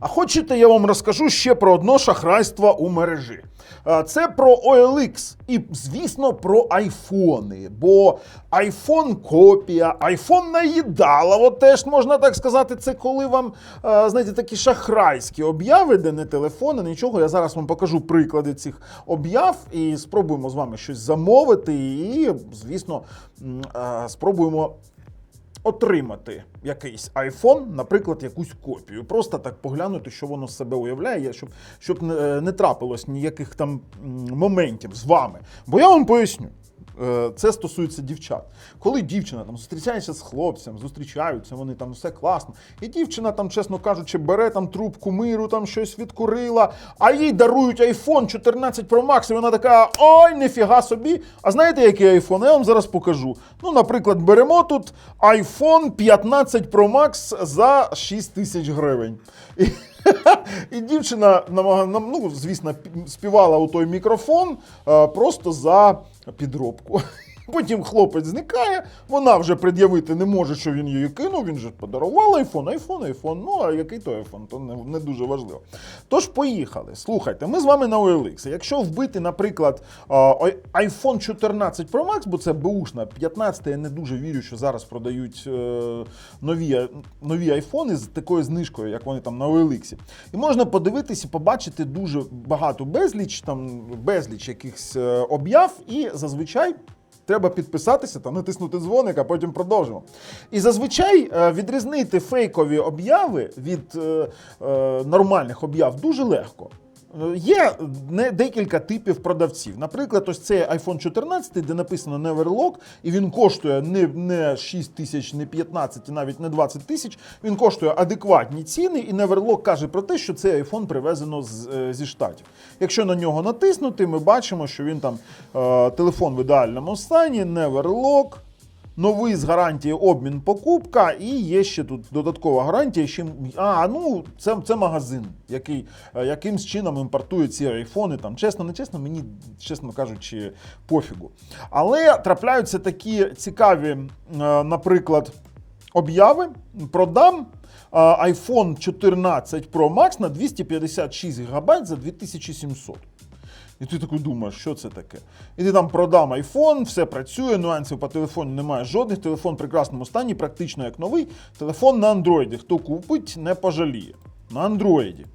А хочете, я вам розкажу ще про одно шахрайство у мережі. Це про OLX і, звісно, про айфони. Бо айфон копія, айфон наїдалово теж можна так сказати. Це коли вам, знаєте, такі шахрайські обяви, де не телефони, нічого. Я зараз вам покажу приклади цих об'яв і спробуємо з вами щось замовити. І, звісно, спробуємо отримати якийсь iPhone, наприклад, якусь копію. Просто так поглянути, що воно себе уявляє, щоб, щоб не, не трапилось ніяких там моментів з вами. Бо я вам поясню. Е, Це стосується дівчат. Коли дівчина там зустрічається з хлопцем, зустрічаються, вони там все класно. І дівчина, там, чесно кажучи, бере там трубку миру, там щось відкурила, а їй дарують iPhone 14 Pro Max, і вона така: ой, ніфіга собі. А знаєте, який iPhone? Я вам зараз покажу. Ну, наприклад, беремо тут iPhone 15 Pro Max за 6 тисяч гривень. І, і дівчина ну, звісно, співала у той мікрофон е, просто за підробку. Потім хлопець зникає, вона вже пред'явити не може, що він її кинув. Він же подарував айфон, айфон, айфон. Ну а який то айфон, то не, не дуже важливо. Тож поїхали. Слухайте, ми з вами на OLX. Якщо вбити, наприклад, iPhone 14 Pro Max, бо це беушна 15, я не дуже вірю, що зараз продають е, нові, нові айфони з такою знижкою, як вони там на OLX. І можна подивитися, побачити дуже багато безліч, там безліч якихось е, об'яв, і зазвичай. Треба підписатися та натиснути дзвоник, а потім продовжимо. І зазвичай е, відрізнити фейкові обяви від е, е, нормальних об'яв дуже легко. Е, Є не декілька типів продавців. Наприклад, ось цей iPhone 14, де написано Neverlock, і він коштує не, не 6 тисяч, не 15, і навіть не 20 тисяч. Він коштує адекватні ціни, і Neverlock каже про те, що цей iPhone привезено з, е, зі штатів. Якщо на нього натиснути, ми бачимо, що він там е, телефон в ідеальному стані, Neverlock. Новий з гарантії обмін покупка, і є ще тут додаткова гарантія. Ще а ну це, це магазин, який е, якимсь чином імпортує ці айфони. Там чесно, не чесно, мені чесно кажучи, пофігу. Але трапляються такі цікаві, е, наприклад, обяви. Продам е, iPhone 14 Pro Max на 256 ГБ за 2700. І ти такий думаєш, що це таке? І ти там продам айфон, все працює, нюансів по телефону немає жодних. Телефон в прекрасному стані, практично як новий. Телефон на андроїді. Хто купить, не пожаліє. На андроїді.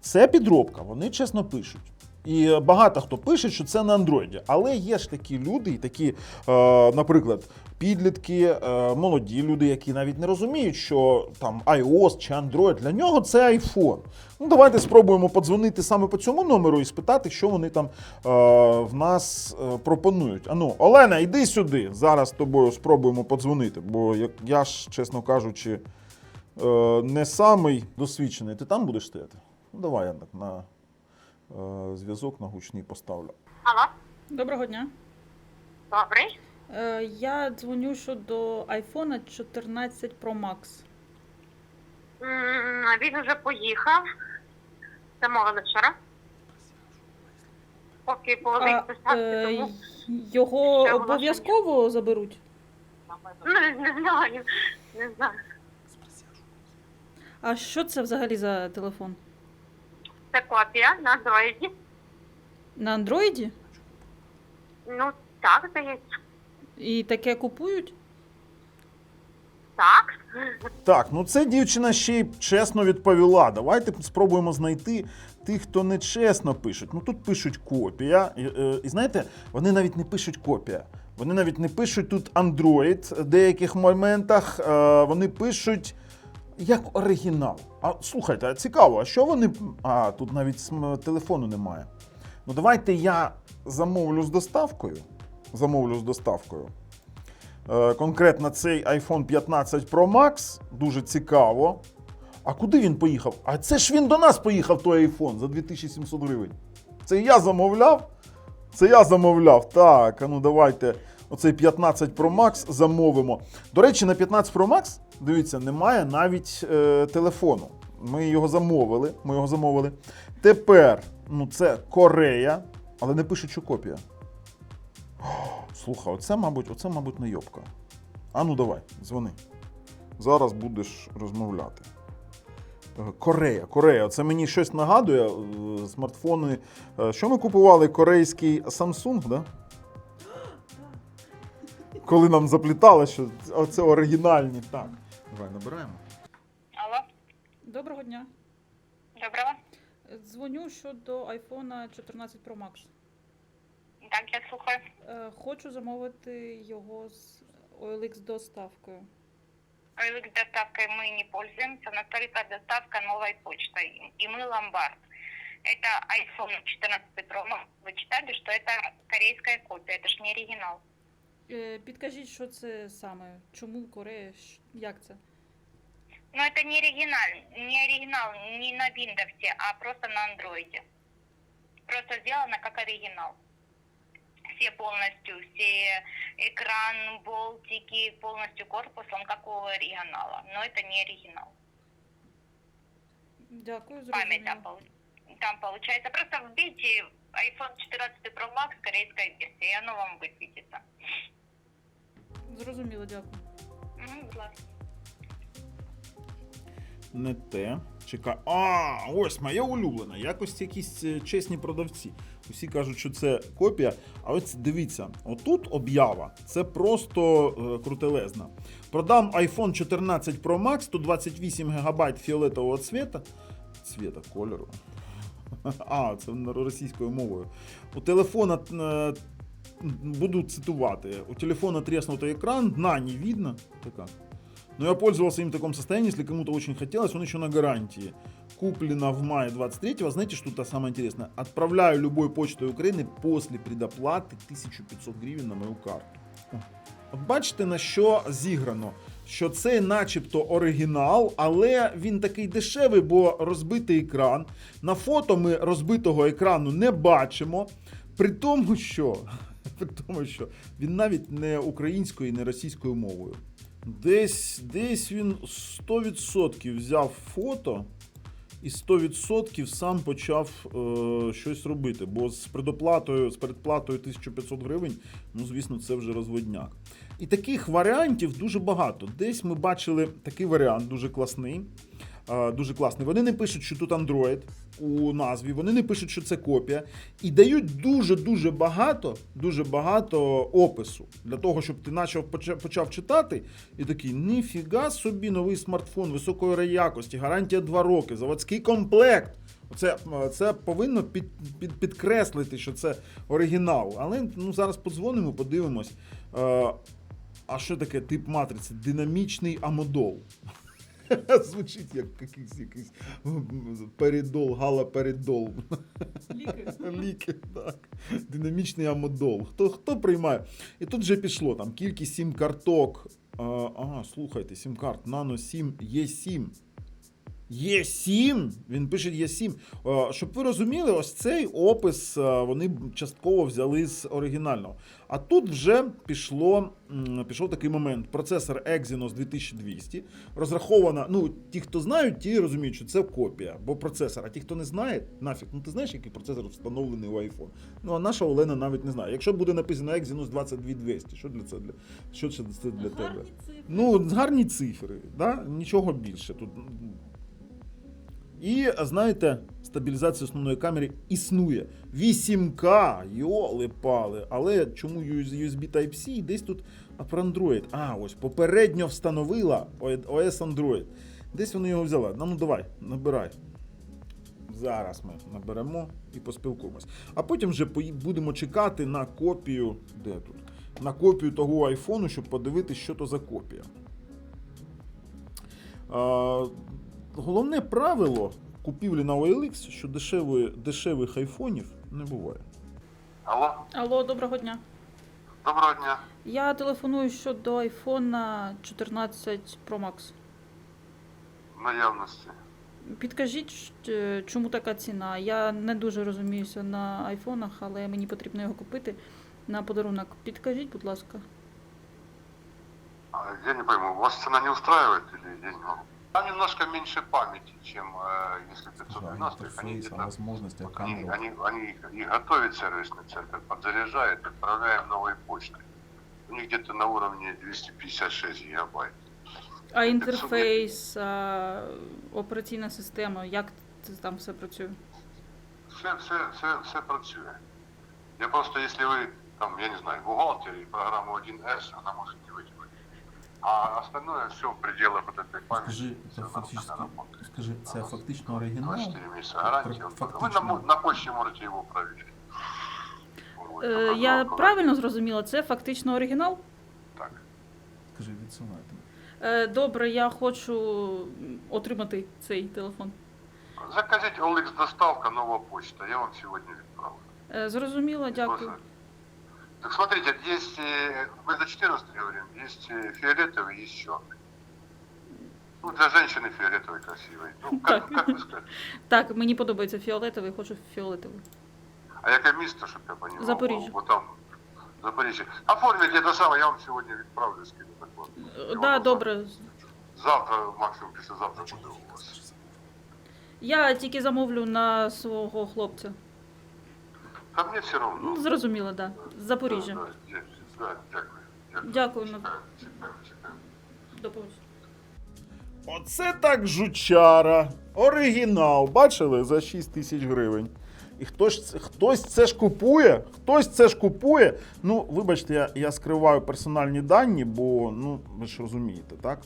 Це підробка, вони чесно пишуть. І багато хто пише, що це на андроїді. Але є ж такі люди, і такі, е, наприклад, підлітки, е, молоді люди, які навіть не розуміють, що там iOS чи Android для нього це iPhone. Ну, давайте спробуємо подзвонити саме по цьому номеру і спитати, що вони там е, в нас пропонують. Ану, Олена, йди сюди. Зараз з тобою спробуємо подзвонити, бо як я ж, чесно кажучи, не самий досвідчений. Ти там будеш стояти? Ну, давай я на зв'язок на гучний поставлю. Алло, Доброго дня. добрий. Е, я дзвоню щодо iPhone 14 Pro Max. М, Він вже поїхав. Замовили вчора. Поки А, повинні е, тому його Ще обов'язково заберуть. ну, не знаю. Не знаю. А що це взагалі за телефон? Це копія на андроїді. На андроїді? Ну, так, здається. І таке купують? Так. Так, ну це дівчина ще й чесно відповіла. Давайте спробуємо знайти тих, хто не чесно пишуть. Ну тут пишуть копія. І, е, і знаєте, вони навіть не пишуть копія. Вони навіть не пишуть тут Android в деяких моментах. Е, вони пишуть як оригінал. А слухайте, цікаво, а що вони. А, тут навіть телефону немає. Ну давайте я замовлю з доставкою. Замовлю з доставкою. Е, конкретно цей iPhone 15 Pro Max дуже цікаво. А куди він поїхав? А це ж він до нас поїхав, той iPhone за 2700 гривень. Це я замовляв? Це я замовляв. Так, а ну давайте оцей 15 Pro Max замовимо. До речі, на 15 Pro Max, дивіться, немає навіть е, телефону. Ми його замовили. Ми його замовили. Тепер, ну це Корея, але не пишуть, що копія. Слухай, оце, мабуть, оце, мабуть, не йобка. А ну давай, дзвони. Зараз будеш розмовляти. Е, Корея, Корея. Це мені щось нагадує. е, Смартфони. Е, Що ми купували? Корейський Samsung, да? Коли нам заплітали, що це оригінальні. Так. Давай набираємо. Алло, Доброго дня. доброго. Дзвоню щодо iPhone 14 Pro Max. Так, я слухаю. Е, Хочу замовити його з OLX доставкою. OLX доставкой мы не пользуемся, у нас только доставка новой почтой, и мы ломбард. Это iPhone 14 Pro Max. Вы читали, что это корейская копия, это ж не оригинал. Е, Підкажіть, що це саме? Чому Корея? Щ- Як це? Но это не оригинал, не оригинал, не на Windows, а просто на Android. Просто сделано как оригинал. Все полностью, все экран, болтики, полностью корпус, он как у оригинала. Но это не оригинал. Дякую, Память там, зрозуміло. полу- там получается. Просто вбейте iPhone 14 Pro Max корейская версия, и оно вам высветится. Зрозуміло, дякую. Мгм, будь ласка. Не те. Чекай. А, ось моя улюблена. Якось якісь е, чесні продавці. Усі кажуть, що це копія. А ось дивіться, отут об'ява. Це просто е, крутелезна. Продам iPhone 14 Pro Max 128 ГБ фіолетового цвіта. Цвіта, кольору. А, це російською мовою. У телефона е, буду цитувати. У телефона треснутый экран, дна не видно. Это как? Но я пользовался им в таком состоянии, если кому-то очень хотелось, он еще на гарантии. Куплено в мае 23-го. Знаете, что то самое интересное? Отправляю любой почтой Украины после предоплаты 1500 гривен на мою карту. О. От бачите, на що зіграно? Що це начебто оригінал, але він такий дешевий, бо розбитий екран. На фото ми розбитого екрану не бачимо. При тому, що, при тому, що він навіть не українською не російською мовою. Десь, десь він 100% взяв фото і 100% сам почав е, щось робити. Бо з предоплатою, з передплатою 1500 гривень, ну звісно, це вже розводняк. І таких варіантів дуже багато. Десь ми бачили такий варіант, дуже класний. Е, Дуже класний. Вони не пишуть, що тут Android у назві, вони не пишуть, що це копія, і дають дуже дуже багато, дуже багато опису для того, щоб ти почав почав, читати, і такий ніфіга собі новий смартфон високої якості, гарантія 2 роки, заводський комплект. Це, це повинно під, під, підкреслити, що це оригінал. Але ну, зараз подзвонимо, подивимось. Е, а що таке тип матриці? Динамічний амодол. Звучить як якийсь, якийсь передол, галаперидол. Ліки. Ліки, так. Динамічний амодол. Хто, хто приймає? І тут вже пішло там кількість сім-карток. А, ага, слухайте, сім-карт. нано 7, є 7, Є7. Є7. Він пише Є7. Е, Щоб ви розуміли, ось цей опис е, вони частково взяли з оригінального. А тут вже пішло, пішов такий момент. Процесор Exynos 2200 розрахована. Ну, ті, хто знають, ті розуміють, що це копія, бо процесор. А ті, хто не знає, нафіг, ну ти знаєш, який процесор встановлений у iPhone. Ну, а наша Олена навіть не знає. Якщо буде написано Exynos 22200, що для це для що це для тебе? Гарні цифри. Ну, гарні цифри, да? нічого більше. Тут. І знаєте, стабілізація основної камери існує. 8К, йоли пали. Але чому USB Type-C десь тут про Android? А, ось попередньо встановила OS Android. Десь вони його взяли. Ну, ну давай, набирай. Зараз ми наберемо і поспілкуємось. А потім вже будемо чекати на копію. Де тут? На копію того айфону, щоб подивитися, що то за копія. Головне правило купівлі на OLX, що дешевої, дешевих айфонів не буває. Алло, Алло, доброго дня. доброго дня. Я телефоную щодо iPhone 14 Pro Max. Наявності. Підкажіть, щ- чому така ціна? Я не дуже розуміюся на айфонах, але мені потрібно його купити на подарунок. Підкажіть, будь ласка. А, Я не пойму, вас цена не устраивает или я не могу? Там немножко меньше памяти, чем э, если 512. Они, где-то- возможностях они, они, они их, их готовит сервисный центр, подзаряжает, отправляем новой почтой. У них где-то на уровне 256 гигабайт. А інтерфейс, а, операційна система, як це там все працює? Все, все, все, все працює. Я просто, если вы, там, я не знаю, бухгалтере, программу 1С, она может не вытянуть. А остальное все в пределах вот этой памяти. Скажи, всё це нормально фактично, работает. скажи, це фактично оригінал? 24 месяца гарантии. Фак- Вы фактично. на, мо- на почте можете его проверить. Вот, Е, только я аккуратно. правильно зрозуміла, це фактично оригінал? Так. Скажи, відсунайте. Е, добре, я хочу м, отримати цей телефон. Заказите OLX доставка, нова почта. Я вам сегодня відправлю. Е, зрозуміло, дякую. Просто- Так смотрите, есть, э, мы за 14 говорим, есть э, фиолетовый, есть черный. Ну, для женщины фиолетовый красивый. Ну, как, Так. как вы скажете? Так, мені подобається фіолетовий, хочу фіолетовий. А яке місто, щоб я понимал? Запоріжжя. Вот там, Запоріжжя. Оформите это самое, я вам сегодня відправлю, скину так вот. Е, Да, добре. Завтра, максимум післязавтра буде у вас. Я тільки замовлю на свого хлопця. Та мені все равно. Ну, зрозуміло, да. Запоріжжя. Да, да, да, дякую. Дякую. Дякую. на- Чекаю, чекаю, чекаю. До побачення. Оце так жучара. Оригінал. Бачили за 6 тисяч гривень. І хтось, це- хтось це ж купує, хтось це ж купує. Ну, вибачте, я, я скриваю персональні дані, бо ну, ви ж розумієте, так?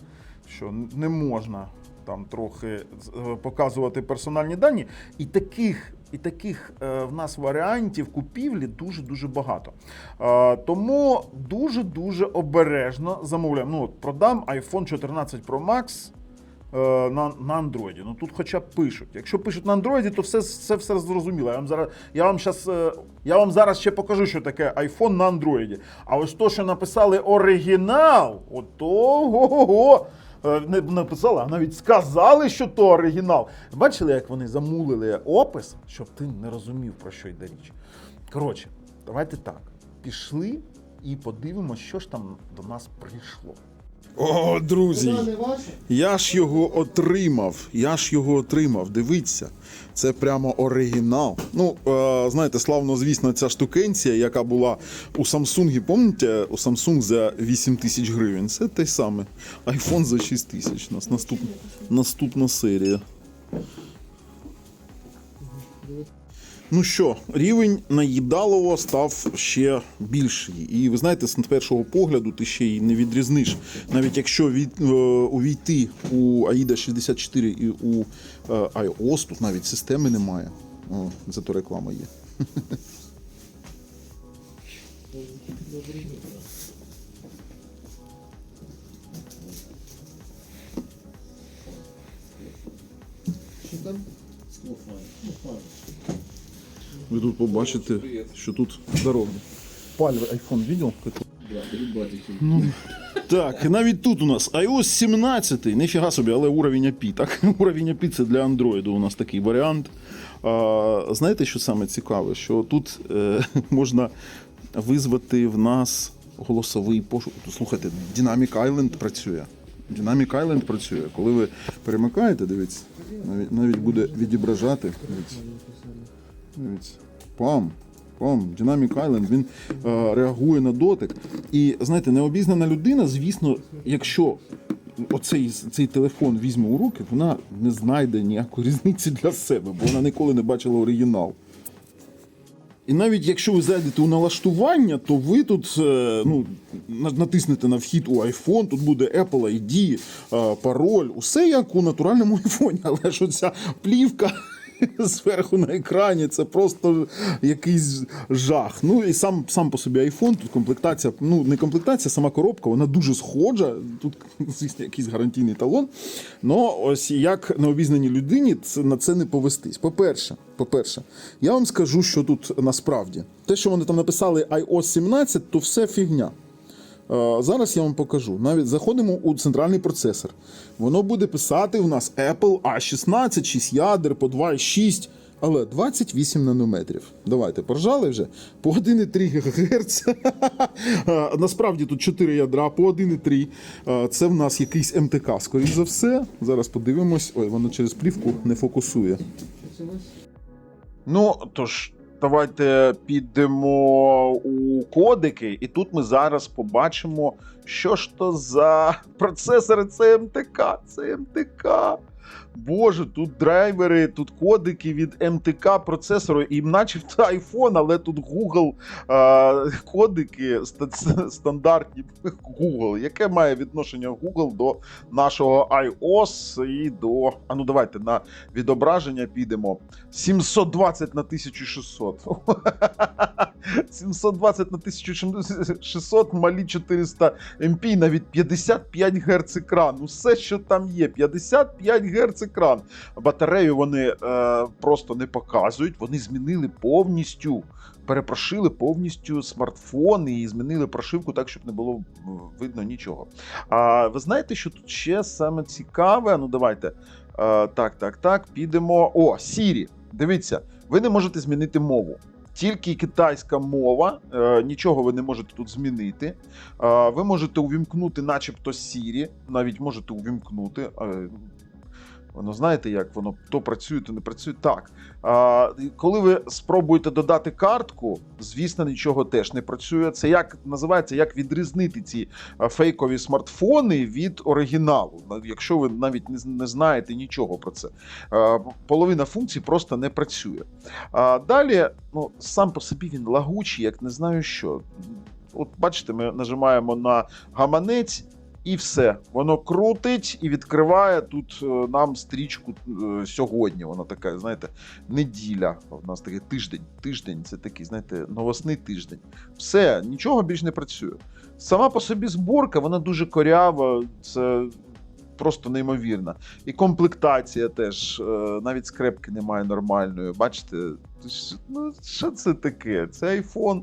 Що не можна там трохи е, показувати персональні дані. І таких, і таких е, в нас варіантів купівлі дуже-дуже багато. Е, тому дуже-дуже обережно замовляємо. Ну, от, продам iPhone 14 Pro Max е, на, на Android. Ну тут хоча пишуть. Якщо пишуть на Android, то все, все, все зрозуміло. Я вам зараз, я вам щас, я вам зараз ще покажу, що таке iPhone на Android. А ось то, що написали оригінал, ото го-го-го. Е, Не написали, а навіть сказали, що то оригінал. Бачили, як вони замулили опис, щоб ти не розумів, про що йде річ. Коротше, давайте так. Пішли і подивимося, що ж там до нас прийшло. О, друзі, я ж його отримав. Я ж його отримав. Дивіться, це прямо оригінал. Ну, е, знаєте, славно, звісно, ця штукенція, яка була у Samsung, пам'ятаєте, у Samsung за 8 тисяч гривень. Це те саме. iPhone за 6 тисяч. У нас наступ... наступна серія. Ну що, рівень наїдалово став ще більший. І ви знаєте, з першого погляду ти ще й не відрізниш. Навіть якщо від, е, увійти у AIDA 64 і у е, iOS, тут навіть системи немає. О, зато реклама є. Ви тут побачите, що тут дорога. Пальвий iPhone видел? Ну, так, навіть тут у нас iOS 17, ніфіга собі, але уровень API. Так, уровень API це для Android у нас такий варіант. А, знаєте, що саме цікаве? Що тут е, можна визвати в нас голосовий пошук. Слухайте, Dynamic Island працює. Dynamic Island працює. Коли ви перемикаєте, дивіться, навіть, навіть буде відображати. Дивіться. Дивіться. Пам. Пам, Dynamic Island, він е, реагує на дотик. І знаєте, необізнана людина, звісно, якщо оцей цей телефон візьме у руки, вона не знайде ніякої різниці для себе, бо вона ніколи не бачила оригінал. І навіть якщо ви зайдете у налаштування, то ви тут е, ну, натиснете на вхід у iPhone, тут буде Apple ID, е, пароль, усе як у натуральному iPhone, але ж оця плівка зверху на екрані, це просто якийсь жах. Ну і сам, сам по собі iPhone, тут комплектація, ну не комплектація, сама коробка, вона дуже схожа. Тут, звісно, якийсь гарантійний талон. Ну, ось як необізнаній людині це, на це не повестись. По-перше, по-перше, я вам скажу, що тут насправді. Те, що вони там написали iOS 17, то все фігня. Е, Зараз я вам покажу. Навіть заходимо у центральний процесор. Воно буде писати в нас Apple A16, 6 ядер по 2,6, але 28 нанометрів. Давайте, поржали вже. По 1,3 ГГц. Е, Насправді тут 4 ядра по 1,3. Е, Це в нас якийсь МТК, скоріш за все. Зараз подивимось. Ой, воно через плівку не фокусує. Ну, тож, давайте підемо у кодики, і тут ми зараз побачимо, що ж то за процесори CMTK. CMTK. Боже, тут драйвери, тут кодики від МТК процесору, і начебто iPhone, але тут Google е, кодики ста- стандартні Google. Яке має відношення Google до нашого iOS і до. А ну давайте на відображення підемо. 720 на 1600. 720 на 1600, малі 400 МП, навіть 55 Гц екран. Все, що там є, 55 Гц екран. Батарею вони е, просто не показують. Вони змінили повністю, перепрошили повністю смартфон і змінили прошивку так, щоб не було видно нічого. А ви знаєте, що тут ще саме цікаве? Ну, давайте. Е, так, так, так, підемо. О, Siri. Дивіться, ви не можете змінити мову. Тільки китайська мова, е, нічого ви не можете тут змінити. Е, ви можете увімкнути, начебто, Siri, навіть можете увімкнути. Е, Воно знаєте, як воно то працює, то не працює. Так. А, коли ви спробуєте додати картку, звісно, нічого теж не працює. Це як називається, як відрізнити ці фейкові смартфони від оригіналу, якщо ви навіть не, знаєте нічого про це. А, половина функцій просто не працює. А далі, ну, сам по собі він лагучий, як не знаю що. От бачите, ми нажимаємо на гаманець. І все, воно крутить і відкриває тут е, нам стрічку е, сьогодні. Вона така, знаєте, неділя. У нас такий тиждень. Тиждень це такий, знаєте, новосний тиждень. Все, нічого більш не працює. Сама по собі зборка, вона дуже корява, це просто неймовірна. І комплектація теж, е, навіть скрепки немає нормальної. Бачите, ну що це таке? Це iPhone.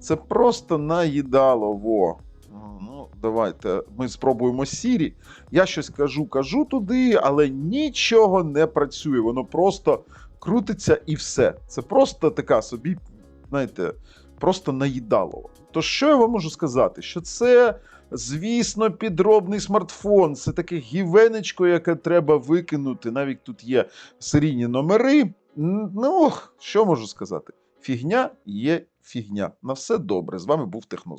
Це просто наїдало. Давайте ми спробуємо Siri. Я щось кажу, кажу туди, але нічого не працює. Воно просто крутиться і все. Це просто така собі, знаєте, просто наїдало. То що я вам можу сказати? Що це, звісно, підробний смартфон. Це таке гівенечко, яке треба викинути. Навіть тут є серійні номери. Ну, що можу сказати? Фігня є фігня. На все добре. З вами був Техноз.